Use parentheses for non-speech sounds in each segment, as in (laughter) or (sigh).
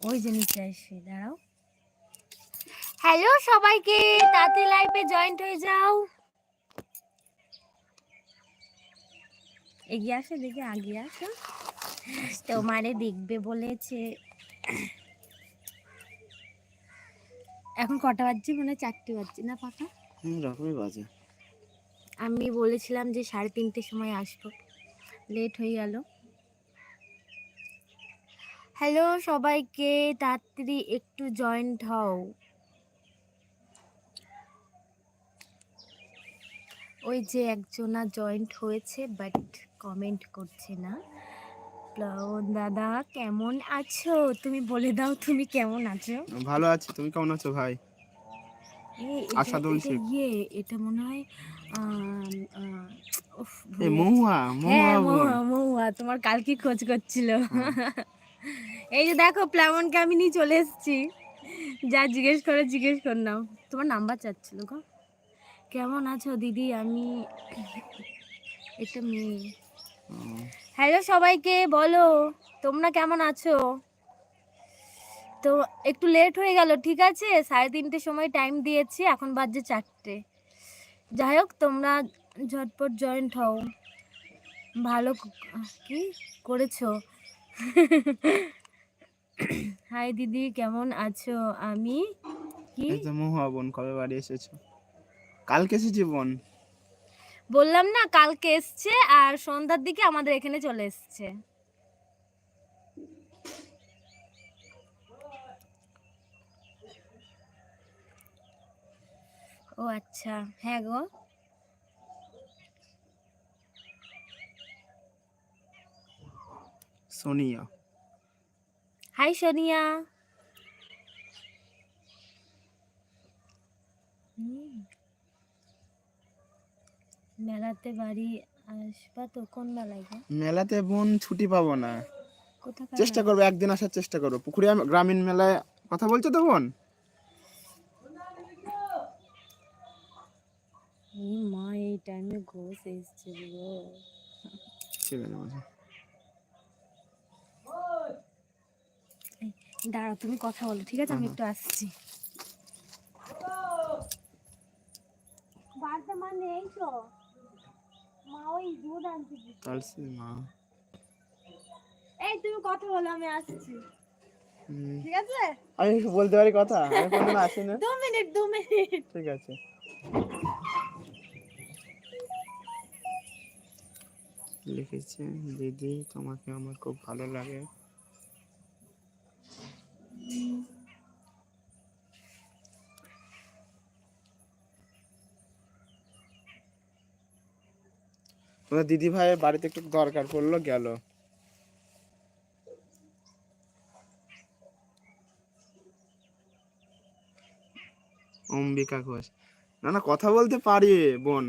ওই যে নিচে আসি দাঁড়াও। হ্যালো সবাইকে তাতে লাইভে জয়েন্ট হয়ে যাও। এগিয়ে আসো দেখে আগে আসো। তোমারে দেখবে বলেছে। এখন কটা বাজছে? মনে হয় চারটে বাজছে না পাকা? রকমই বাজে। আমি বলেছিলাম যে সাড়ে তিনটের সময় আসব। লেট হয়ে গেল। হ্যালো সবাইকে তাড়াতাড়ি একটু জয়েন্ট হও। ওই যে একজনা জয়েন্ট হয়েছে বাট কমেন্ট করছে না। দাদা কেমন আছো? তুমি বলে দাও তুমি কেমন আছো? ভালো আছি তুমি কেমন আছো ভাই? আশাদুল শেখ। ইয়ে এটা মনে হয় হ্যাঁ মহুয়া তোমার কালকে খোঁজ করছিল? হ্যাঁ। এই যে দেখো প্লামনকে আমি নিয়ে চলে এসেছি। যা জিজ্ঞেস করে, জিজ্ঞেস কর নাও তোমার নাম্বার চাচ্ছিল গো। কেমন আছো দিদি? আমি একটা মেয়ে। হ্যালো সবাইকে, বলো, তোমরা কেমন আছো? তো একটু লেট হয়ে গেল, ঠিক আছে? সাড়ে তিনটের সময় টাইম দিয়েছি, এখন বাজছে চারটে। যাই হোক, তোমরা ঝটপট জয়েন্ট হও। ভালো কি করেছ? হাই দিদি কেমন আছো? আমি কি? এই তো মহুয়া বোন কবে বাড়ি এসেছ? কালকে এসেছি বোন। বললাম না কালকে এসছে আর সন্ধ্যার দিকে আমাদের এখানে চলে এসছে। ও আচ্ছা হ্যাঁ গো। সোনিয়া। হাই সোনিয়া। মেলাতে বাড়ি আসবা তো কোন মেলায় মেলাতে বোন ছুটি পাবো না। চেষ্টা করব একদিন আসার চেষ্টা করব। পুকুরিয়া গ্রামীণ মেলায় কথা বলছো তো বোন? মা এই টাইমে ঘোষ এসছে গো। ঠিক আছে দাঁড়াও তুমি কথা বলো ঠিক আছে? আমি একটু আসছি। বাড়িতে মা নেই তো। মা ওই দুধ আনতে গেছে। কালসি মা এই তুমি কথা বলো আমি আসছি। ঠিক আছে? আমি বলতে পারি কথা? আমি কোনদিন আসি না (laughs) দু মিনিট দু মিনিট। ঠিক আছে। লিখেছে দিদি তোমাকে আমার খুব ভালো লাগে। তোমার দিদি ভাইয়ের বাড়িতে একটু দরকার পড়ল, গেল। অম্বিকা ঘোষ। না না, কথা বলতে পারি, বোন।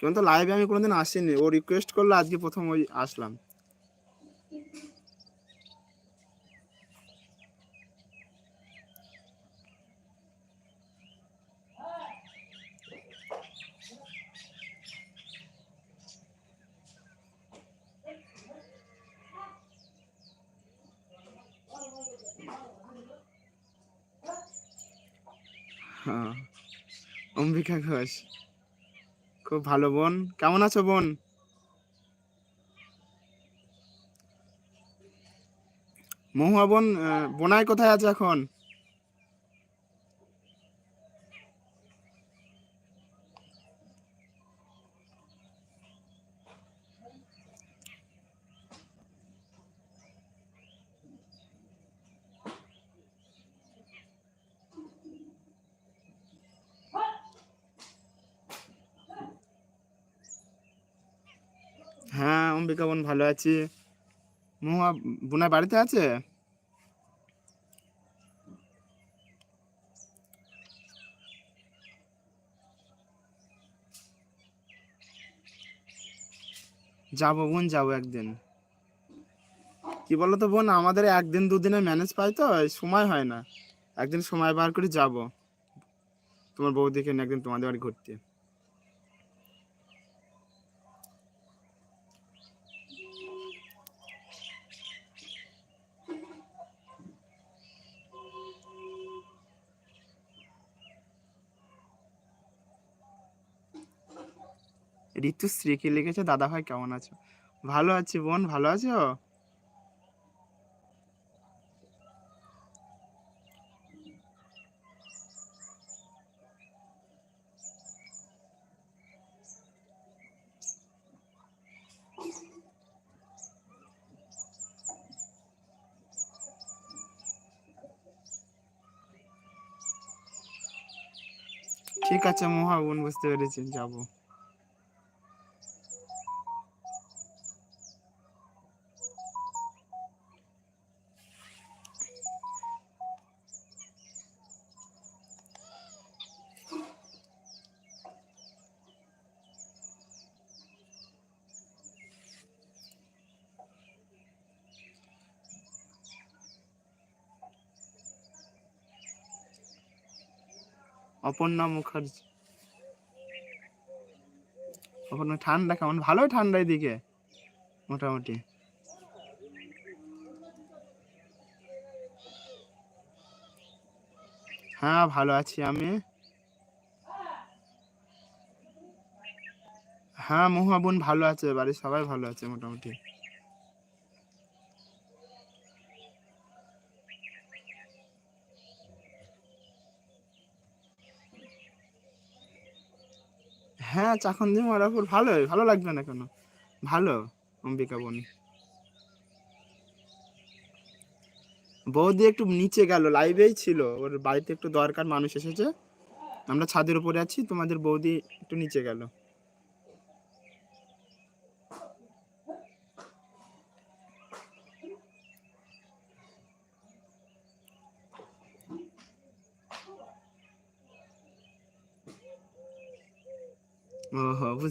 কিন্তু লাইভে আমি কোনোদিন আসিনি। ও রিকোয়েস্ট করল, আজকে প্রথম ওই আসলাম। অম্বিকা ঘোষ। খুব ভালো বোন। কেমন আছো বোন? মহুয়া বোন বোনাই কোথায় আছে এখন হ্যাঁ অম্বিকা বোন ভালো আছি। মহুয়া বোনাই বাড়িতে আছে? যাব বোন, যাব একদিন। কি বলো তো বোন, আমাদের একদিন দুদিনে ম্যানেজ পাই তো সময় হয় না। একদিন সময় বার করে যাব। তোমার বৌদিকে একদিন তোমাদের বাড়ি ঘুরতে। ঋতুশ্রী কি লিখেছে দাদা ভাই কেমন আছো? ভালো আছি বোন, ভালো আছো? ঠিক আছে মহা বোন, বুঝতে পেরেছি, যাব। অপর্ণা মুখার্জি। অপর্ণা, ঠান্ডা কেমন? ভালোই ঠান্ডা এদিকে? মোটামুটি। হ্যাঁ ভালো আছি। আমি? হ্যাঁ মহুয়া বোন ভালো আছে, বাড়ির সবাই ভালো আছে মোটামুটি। হ্যাঁ দিয়ে মরাপুর ভালোই ভালো ভালো লাগবে না কেন? ভালো, অম্বিকা বোন। বৌদি একটু নিচে গেল লাইভেই ছিল। ওর বাড়িতে একটু দরকার মানুষ এসেছে। আমরা ছাদের উপরে আছি, তোমাদের বৌদি একটু নিচে গেল।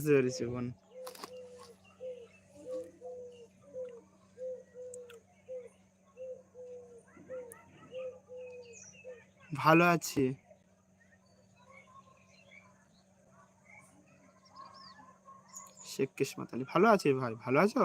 বুঝতে পেরেছি বোন। ভালো আছি। শেখ কিসমত আলী ভালো আছি ভাই ভালো আছো?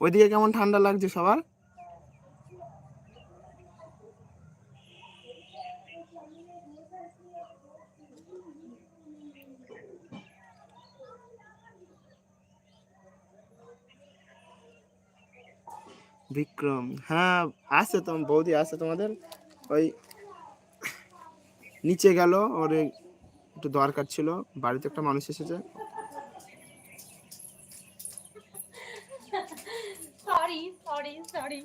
ওইদিকে কেমন ঠান্ডা লাগছে সবার? বিক্রম হ্যাঁ আছে তোমার বৌদি আছে তোমাদের? ওই নিচে গেল, ওর একটু দরকার ছিল, বাড়িতে একটা মানুষ এসেছে sorry sorry sorry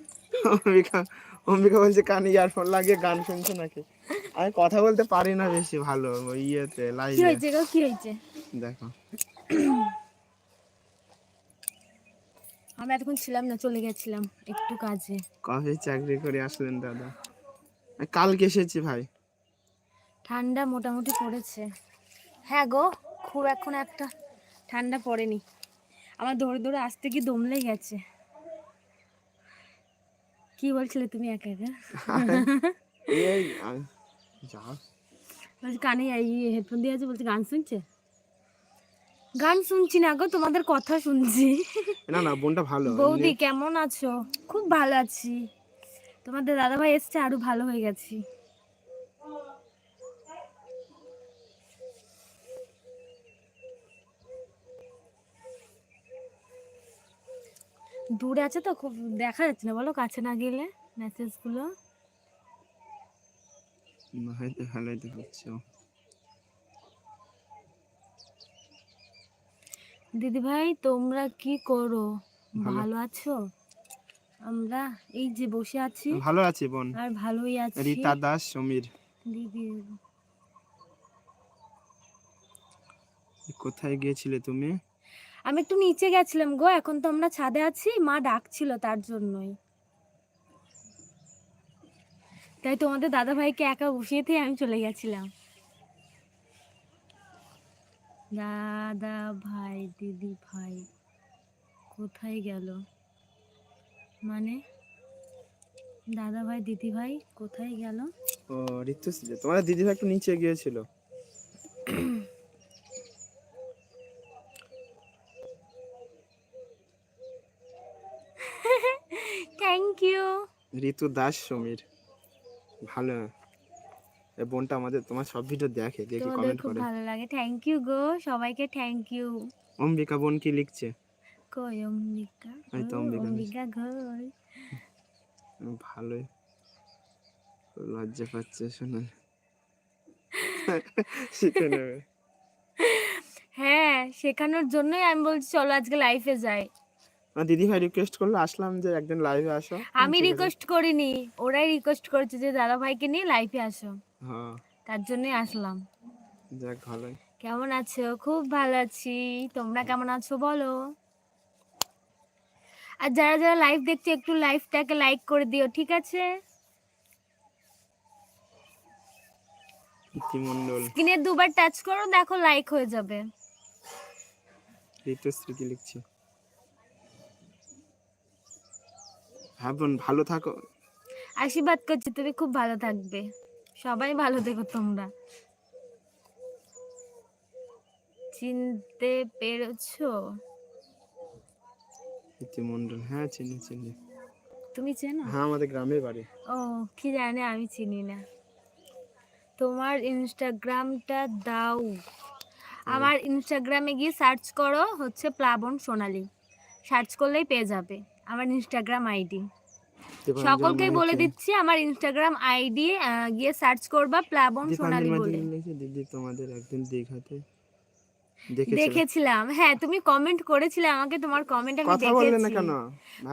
Ambika Ambika বলছে কানে ইয়ারফোন লাগিয়ে গান শুনছে নাকি? আমি কথা বলতে পারি না বেশি ভালো ওই ইয়েতে কি লাইভে হয়েছে গো? কি হয়েছে? দেখো। আমি এতক্ষণ ছিলাম না চলে গেছিলাম একটু কাজে। কবে চাকরি করে আসলেন দাদা? কালকে এসেছি ভাই। ঠান্ডা মোটামুটি পড়েছে। হ্যাঁ গো খুব এখন একটা ঠান্ডা পড়েনি। আমার ধরে ধরে আসতে কি দমলে গেছে। কি বলছিলে তুমি একা একা? (laughs) এই যা। বলছি কানে হেডফোন দিয়ে আছে বলছি গান শুনছে? গান শুনছি না গো তোমাদের কথা শুনছি। না না বোনটা ভালো। (laughs) বৌদি কেমন আছো? খুব ভালো আছি। তোমাদের দাদা ভাই এসছে আরও ভালো হয়ে গেছি। দূরে আছে তো খুব দেখা যাচ্ছে না। বলো কাছে না গেলে মেসেজগুলো না, হয়তো ভালোই দেখাচ্ছে দিদি ভাই তোমরা কি করো? ভালো। ভালো আছো? আমরা এই যে বসে আছি। ভালো আছি বোন। আর ভালোই আছি। রীতা দাস সমীর। দিদি। কোথায় গিয়েছিলে তুমি? আমি একটু নিচে গেছিলাম গো এখন তো আমরা ছাদে আছি মা ডাকছিল তার জন্যই। তাই তোমাদের দাদা ভাইকে একা বসিয়ে দিয়ে আমি চলে গেছিলাম। দাদা ভাই দিদি ভাই কোথায় গেল? মানে? দাদা ভাই দিদি ভাই কোথায় গেল? ও ঋতুশ্রী তোমাদের দিদি ভাই একটু নিচে গিয়েছিল। (clears throat) Thank you Ritu Das Samir. ভালো। এই বোনটা আমাদের তোমার সব ভিডিও দেখে দেখে কমেন্ট খুব করে। ভালো লাগে। থ্যাংক ইউ গো সবাইকে থ্যাংক ইউ অম্বিকা বোন কি লিখছে? কই অম্বিকা এই তো অম্বিকা অম্বিকা ঘর। ভালোই। লজ্জা পাচ্ছে শোনা। (laughs) শিখে নেবে। হ্যাঁ শেখানোর জন্যই আমি বলছি চলো আজকে লাইফে যাই। আমার দিদি ভাই রিকোয়েস্ট করল আসলাম যে একদিন লাইভে আসো। আমি রিকোয়েস্ট করিনি ওরাই রিকোয়েস্ট করেছে যে দাদা ভাইকে নিয়ে লাইফে আসো। হ্যাঁ। তার জন্যই আসলাম। যাক ভালোই। কেমন আছো? খুব ভালো আছি। তোমরা কেমন আছো বলো? আর যারা যারা লাইভ দেখছ একটু লাইভটাকে লাইক করে দিও ঠিক আছে? ইতিমন্ডল স্ক্রিনে দুবার টাচ করো দেখো লাইক হয়ে যাবে। ঋতুশ্রী কি লিখছে। হ্যাঁ বোন ভালো থাকো। আশীর্বাদ করছি তুমি খুব ভালো থাকবে। সবাই ভালো থেকো তোমরা। চিনতে পেরেছ? মন্ডল হ্যাঁ চিনি চিনি। তুমি চেনো? হ্যাঁ আমাদের গ্রামের বাড়ি। ও কি জানে আমি চিনি না। তোমার ইনস্টাগ্রামটা দাও। আমার ইনস্টাগ্রামে গিয়ে সার্চ করো হচ্ছে প্লাবন সোনালি। সার্চ করলেই পেয়ে যাবে। আমার ইনস্টাগ্রাম আইডি সকলকেই বলে দিচ্ছি আমার ইনস্টাগ্রাম আইডি গিয়ে সার্চ করবা প্লাবন সোনালি বলে। দিদি তোমাদের একদিন দীঘাতে দেখেছিলাম। হ্যাঁ তুমি কমেন্ট করেছিলে আমাকে তোমার কমেন্ট আমি কথা বললে না দেখেছি। কেন?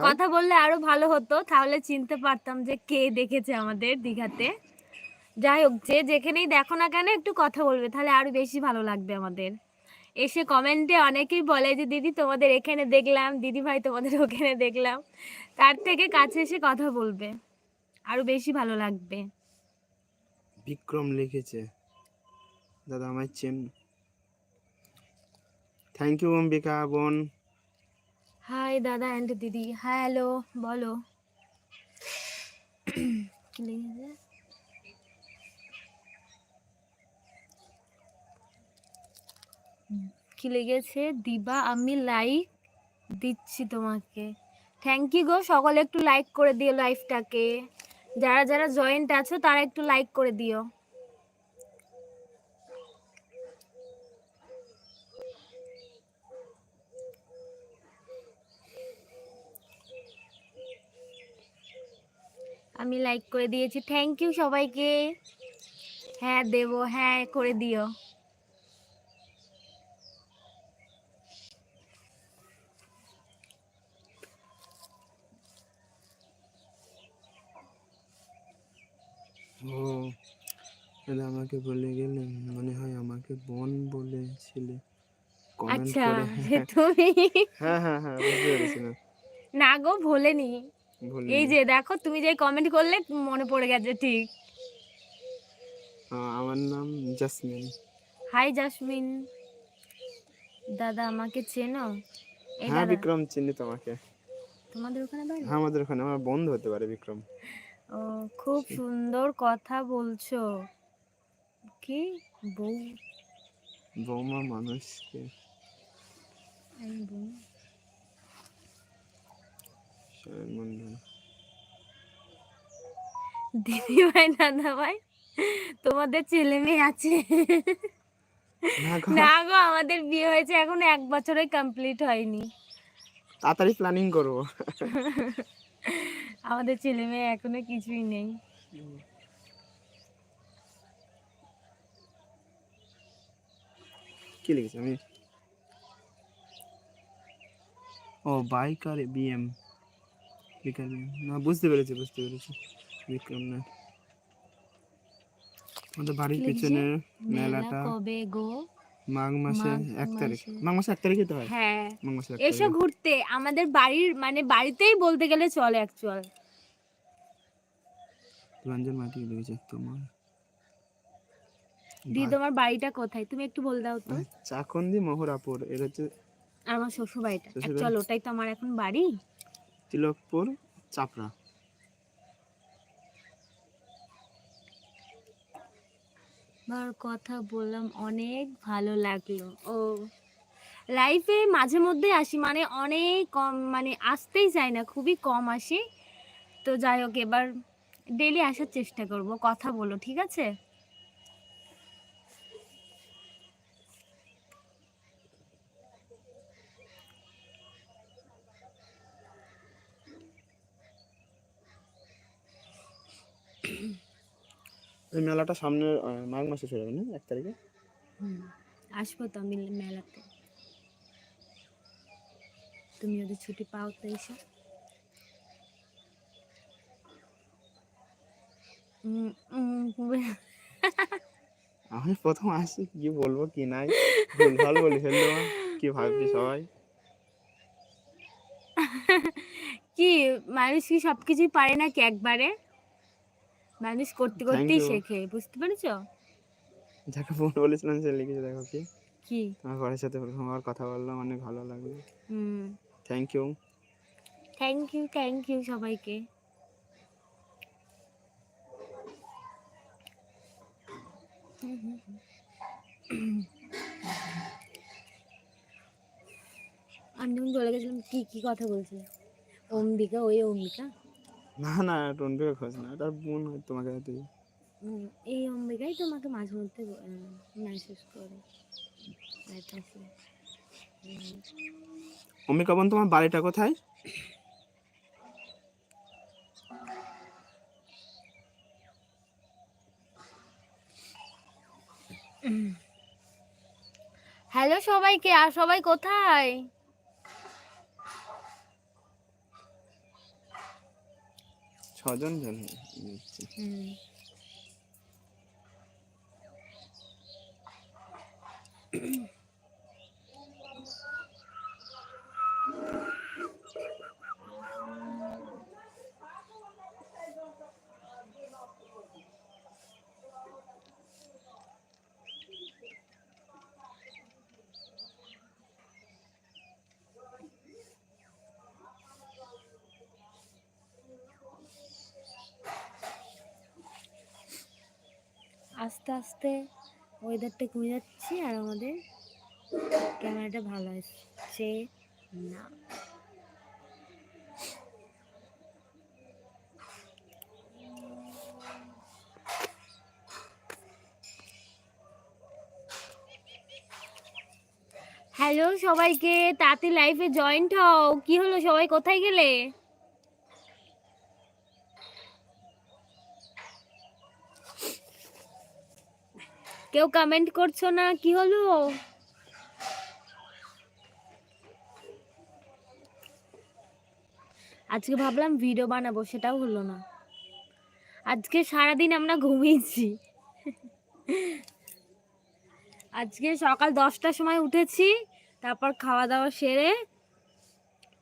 কথা বললে আরও ভালো হতো তাহলে চিনতে পারতাম যে কে দেখেছে আমাদের দিঘাতে। যাই হোক যে যেখানেই দেখো না কেন একটু কথা বলবে তাহলে আরও বেশি ভালো লাগবে আমাদের। এসে কমেন্টে অনেকেই বলে যে দিদি তোমাদের এখানে দেখলাম দিদি ভাই তোমাদের ওখানে দেখলাম। তার থেকে কাছে এসে কথা বলবে। আরও বেশি ভালো লাগবে। বিক্রম লিখেছে দাদা আমার চেন থ্যাংক ইউ অম্বিকা বোন। হাই দাদা অ্যান্ড দিদি। হ্যালো বলো। (clears throat) কি লিখেছে? কি লেগেছে? দিবা, আমি লাইক দিচ্ছি তোমাকে। থ্যাংক ইউ গো, সকলে একটু লাইক করে দিও লাইফটাকে যারা যারা জয়েন্ট আছো, তারা একটু লাইক করে দিও। আমি লাইক করে দিয়েছি। থ্যাংক ইউ সবাইকে। হ্যাঁ দেবো হ্যাঁ করে দিও। ও আমাকে বলে গেলেন মনে হয় আমাকে বোন বলেছিলে। কমেন্ট আচ্ছা করে। তুমি হ্যাঁ হ্যাঁ হ্যাঁ বুঝতে পেরেছি না। না গো ভোলেনি। এই যে দেখো তুমি যে কমেন্ট করলে মনে পড়ে গেছে ঠিক। আমার নাম জাসমিন হাই জাসমিন দাদা আমাকে চেনো? হ্যাঁ বিক্রম চিনি তোমাকে। তোমাদের ওখানে বাড়ি? আমাদের ওখানে। আমার বন্ধু হতে পারে বিক্রম। খুব সুন্দর কথা বলছো। কি বউ? বৌমা মানুষকে। দিদি ভাই দাদা ভাই তোমাদের ছেলে মেয়ে আছে। না গো। আমাদের বিয়ে হয়েছে এখন এক বছরে কমপ্লিট হয়নি। তাড়াতাড়ি প্ল্যানিং করব (laughs) আমাদের ছেলে মেয়ে এখনও কিছুই নেই। কি লিখেছি? আমি ও বাইক আর বিএম বিকাল না বুঝতে পেরেছি বুঝতে পেরেছি। বিক্রম না আমাদের বাড়ির পিছনে মেলাটা কবে গো? মাঘ মাসে এক তারিখ। মাঘ মাসে এক তারিখে তো হয়? হ্যাঁ। মাঘ মাসে এসো ঘুরতে। আমাদের বাড়ির মানে বাড়িতেই বলতে গেলে চলে অ্যাকচুয়াল রঞ্জন মাটি লিখেছে তোমার। দি তোমার বাড়িটা কোথায়? তুমি একটু বল দাও তো। চাকন্দি মহুরাপুর এটা হচ্ছে আমার শ্বশুর বাড়িটা অ্যাকচুয়াল ওটাই তো আমার এখন বাড়ি। তিলকপুর চাপড়া। বার কথা বললাম, অনেক ভালো লাগল। ও লাইফে মাঝে মধ্যে আসি মানে অনেক কম মানে আসতেই চাই না, খুবই কম আসি। তো যাই হোক, এবার ডেলি আসার চেষ্টা করব, কথা বলো, ঠিক আছে? এই মেলাটা সামনে মাঘ মাসে চলে যাবে না? এক তারিখে? আসব তো আমি মেলাতে। তুমি যদি ছুটি পাও তো এসো। (laughs) আমি প্রথম আসি কি বলব কি নাই? ভুলভাল বলি ফেলল কি ভাবছি সবাই? (laughs) কি মানুষ কি সবকিছুই পারে নাকি একবারে? মানুষ করতে করতেই শেখে বুঝতে পেরেছ? যাকে ফোন বলেছিলাম সে লিখেছে দেখো কি? কি? তোমার ঘরের সাথে প্রথম আবার কথা বললাম অনেক ভালো লাগল। হুম। Thank you thank you thank you সবাইকে। আমি যখন চলে গেছিলাম কি কি কথা বলছিলে? অম্বিকা ওই অম্বিকা? না না টন্টুকে খোঁজ না এটা বোন হয় তোমাকে হয়তো এই। অম্বিকাই তোমাকে মাঝে মধ্যে মেসেজ করে। অম্বিকা বোন তোমার বাড়িটা কোথায়? হ্যালো সবাইকে আর সবাই কোথায়? ছজন জন নিচ্ছে হুম। আস্তে আস্তে ওয়েদারটা কমে যাচ্ছে আর আমাদের ক্যামেরাটা ভালো আসছে না। হ্যালো সবাইকে, তাতে লাইফে জয়েন্ট হও। কি হলো? সবাই কোথায় গেলে? কেউ কমেন্ট করছ না? কি হলো? আজকে ভাবলাম ভিডিও বানাবো, সেটাও হলো না। আজকে সারাদিন আমরা ঘুমিয়েছি। আজকে সকাল দশটার সময় উঠেছি, তারপর খাওয়া দাওয়া সেরে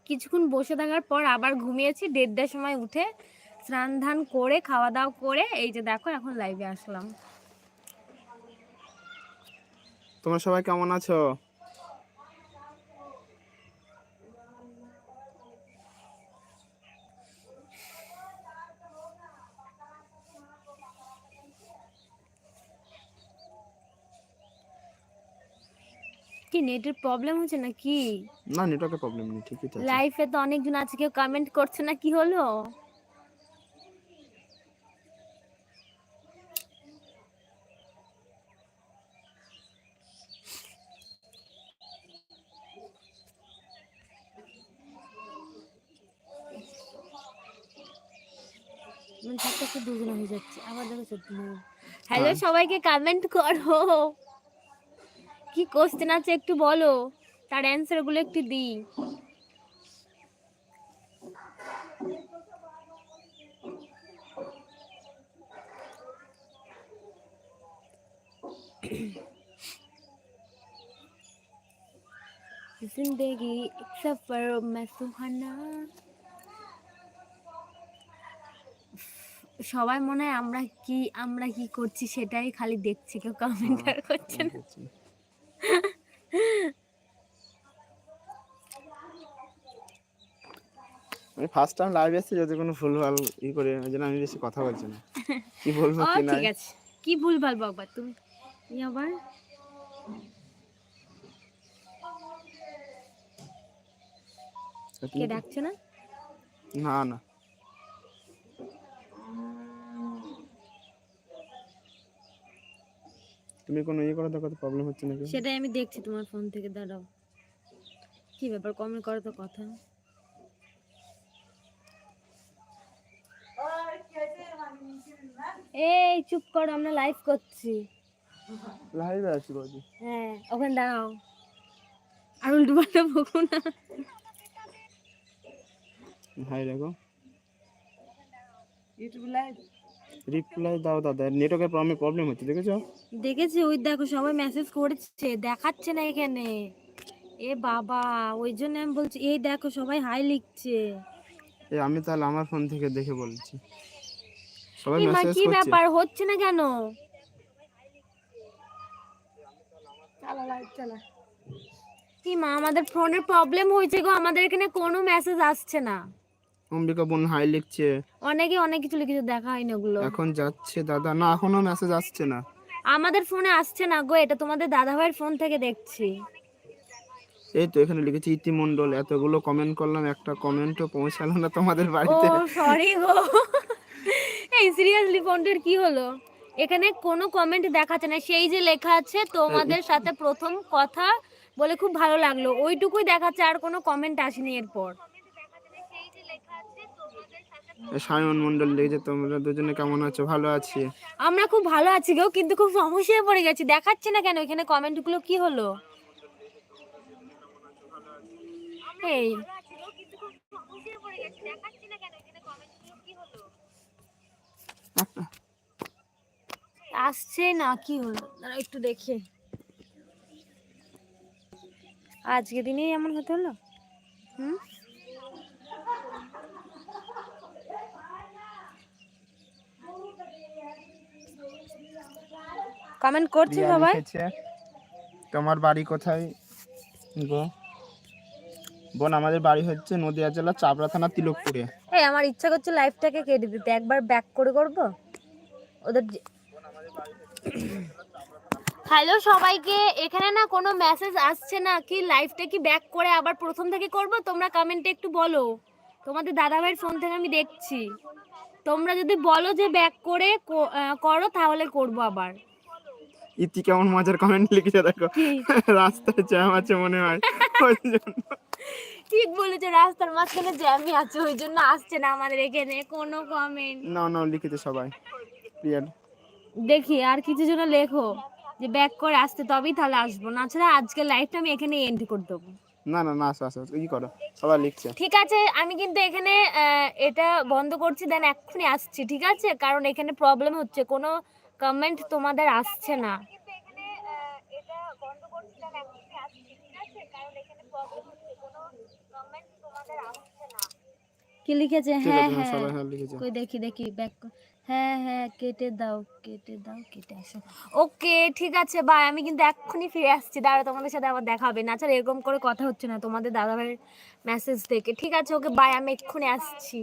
কিছুক্ষণ বসে থাকার পর আবার ঘুমিয়েছি, দেড়টার সময় উঠে স্নান ধান করে, খাওয়া দাওয়া করে, এই যে দেখো এখন লাইভে আসলাম। তোমরা সবাই কেমন আছো? কি নেটের প্রবলেম হচ্ছে না কি না নেটওয়ার্কের প্রবলেম নেই ঠিকই তো আছে। লাইফে তো অনেকজন আছে কেউ কমেন্ট করছে না কি হলো? দুগুণ হয়ে যাচ্ছে আবার দেখো চোদ্দ হ্যালো হ্যাঁ। সবাইকে কমেন্ট করো কি কোশ্চেন আছে একটু বলো তার অ্যান্সার গুলো একটু দিই जिंदगी एक सफर में सुहाना সবাই মনে হয় আমরা কি আমরা কি করছি সেটাই খালি দেখছি কেউ কমেন্ট আর করছে না। আমি ফার্স্ট টাইম লাইভ এসেছি যদি কোনো ভুলভাল ই করে ওই জন্য আমি বেশি কথা বলছি না। (laughs) কি বলব কি না ঠিক আছে। কি ভুল ভালো বাবা তুমি? ই আবার? কে ডাকছে না? না না। তুমি কোনো ইয়ে করে দেখো প্রবলেম হচ্ছে নাকি? সেটাই আমি দেখছি তোমার ফোন থেকে দাঁড়াও। কি ব্যাপার কমেন্ট করো তো কথা। এই চুপ করো আমরা লাইভ করছি। লাইভে আছি বলছি। হ্যাঁ ওখানে দাঁড়াও। আর উল্টো পাল্টা বকো না। হাই দেখো। রিপ্লাই দাও দাদা নেটওয়ার্কের প্রবলেম প্রবলেম হচ্ছে দেখেছ? দেখেছি ওই দেখো সবাই মেসেজ করেছে দেখাচ্ছে না এখানে। এ বাবা ওই জন্য আমি বলছি এই দেখো সবাই হাই লিখছে। এই আমি তাহলে আমার ফোন থেকে দেখে বলছি। সবাই মেসেজ কি ব্যাপার? হচ্ছে না কেন? কি মা আমাদের ফোনের প্রবলেম হয়েছে গো আমাদের এখানে কোনো মেসেজ আসছে না। অম্বিকা বোন হাই লিখছে। অনেকে অনেক কিছু লিখেছে দেখা হয়নি ওগুলো। এখন যাচ্ছে দাদা। না এখনও মেসেজ আসছে না। আমাদের ফোনে আসছে না গো এটা তোমাদের দাদা ভাইয়ের ফোন থেকে দেখছি। এই তো এখানে লিখেছি ইতিমন্ডল এতগুলো কমেন্ট করলাম একটা কমেন্টও পৌঁছালো না তোমাদের বাড়িতে। ও সরি গো। এই সিরিয়াসলি ফোনটার কি হলো? এখানে কোনো কমেন্ট দেখাচ্ছে না। সেই যে লেখা আছে তোমাদের সাথে প্রথম কথা বলে খুব ভালো লাগল। ওইটুকুই দেখাচ্ছে আর কোনো কমেন্ট আসেনি এরপর। সায়ন মন্ডল লিখেছে তোমরা দুজনে কেমন আছো? ভালো আছি। আমরা খুব ভালো আছি গো, কিন্তু খুব সমস্যায় পড়ে গেছি। দেখাচ্ছে না কেন? এখানে কমেন্টগুলো কি হলো? এই। আসছে না, কি হলো? দাঁড়াও, একটু দেখি। আজকে দিনেই এমন হতে হলো? হুম? কমেন্ট করছে সবাই। লিখেছে তোমার বাড়ি কোথায় গো? বোন আমাদের বাড়ি হচ্ছে নদিয়া জেলা চাপড়া থানা তিলকপুরে। এই আমার ইচ্ছা করছে লাইফটাকে কেটে দিতে। একবার ব্যাক করে করব? ওদের হ্যালো সবাইকে এখানে না কোনো মেসেজ আসছে না। কি লাইফটা কি ব্যাক করে আবার প্রথম থেকে করব? তোমরা কমেন্টে একটু বলো। তোমাদের দাদা ভাইয়ের ফোন থেকে আমি দেখছি। তোমরা যদি বলো যে ব্যাক করে কো- আহ, করো তাহলে করব আবার। ইতি কেমন মজার কমেন্ট লিখেছে দেখো? রাস্তায় জ্যাম আছে মনে হয়। ওই জন্য। ঠিক বলেছে রাস্তার মাঝখানে জ্যামই আছে ওই জন্য আসছে না আমাদের এখানে কোনো কমেন্ট না না লিখেছে সবাই। দেখি আর কিছু জন লেখো যে ব্যাক করে আসতে তবেই তাহলে আসব না ছাড়া আজকে লাইফটা আমি এখানে এন্ড করে দেবো। না না না আসো আসো কি করো সবাই লিখছে। ঠিক আছে আমি কিন্তু এখানে এটা বন্ধ করছি দেন এক্ষুনি আসছি ঠিক আছে? কারণ এখানে প্রবলেম হচ্ছে কোনো কমেন্ট তোমাদের আসছে না। কি লিখেছে? হ্যাঁ হ্যাঁ। হ্যাঁ কই দেখি দেখি ব্যাক হ্যাঁ হ্যাঁ কেটে দাও কেটে দাও কেটে আসো। ওকে ঠিক আছে বাই আমি কিন্তু এক্ষুনি ফিরে আসছি। দাঁড়া তোমাদের সাথে আবার দেখা হবে। না ছাড়া এরকম করে কথা হচ্ছে না। তোমাদের দাদা ভাইয়ের মেসেজ থেকে ঠিক আছে ওকে বাই আমি এক্ষুনি আসছি।